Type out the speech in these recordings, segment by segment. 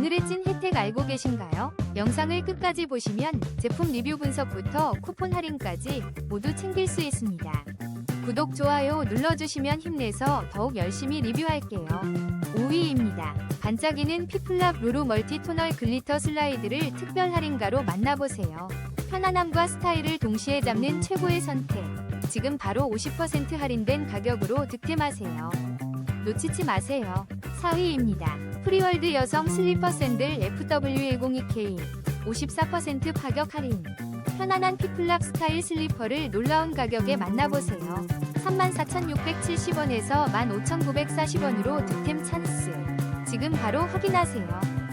오늘의 찐 혜택 알고 계신가요? 영상을 끝까지 보시면 제품 리뷰 분석부터 쿠폰 할인까지 모두 챙길 수 있습니다. 구독, 좋아요 눌러주시면 힘내서 더욱 열심히 리뷰할게요. 5위입니다. 반짝이는 피플랍 루루 멀티토널 글리터 슬라이드를 특별 할인가로 만나보세요. 편안함과 스타일을 동시에 잡는 최고의 선택. 지금 바로 50% 할인된 가격으로 득템하세요. 놓치지 마세요. 4위입니다. 프리월드 여성 슬리퍼 샌들 FW102K 54% 파격 할인. 편안한 피플랍 스타일 슬리퍼를 놀라운 가격에 만나보세요. 34,670원에서 15,940원으로 득템 찬스. 지금 바로 확인하세요.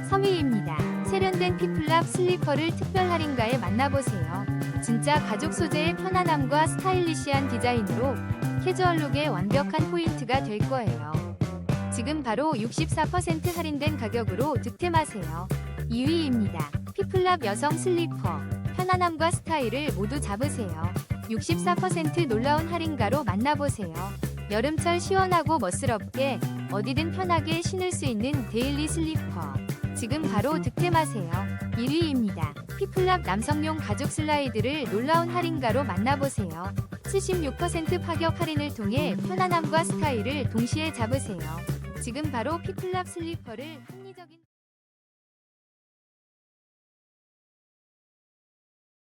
3위입니다. 세련된 피플랍 슬리퍼를 특별 할인가에 만나보세요. 진짜 가죽 소재의 편안함과 스타일리시한 디자인으로 캐주얼룩의 완벽한 포인트가 될 거예요. 지금 바로 64% 할인된 가격으로 득템하세요. 2위입니다. 피플랍 여성 슬리퍼. 편안함과 스타일을 모두 잡으세요. 64% 놀라운 할인가로 만나보세요. 여름철 시원하고 멋스럽게 어디든 편하게 신을 수 있는 데일리 슬리퍼. 지금 바로 득템하세요. 1위입니다. 피플랍 남성용 가죽 슬라이드를 놀라운 할인가로 만나보세요. 76% 파격 할인을 통해 편안함과 스타일을 동시에 잡으세요. 지금 바로 피플랍 슬리퍼를 합리적인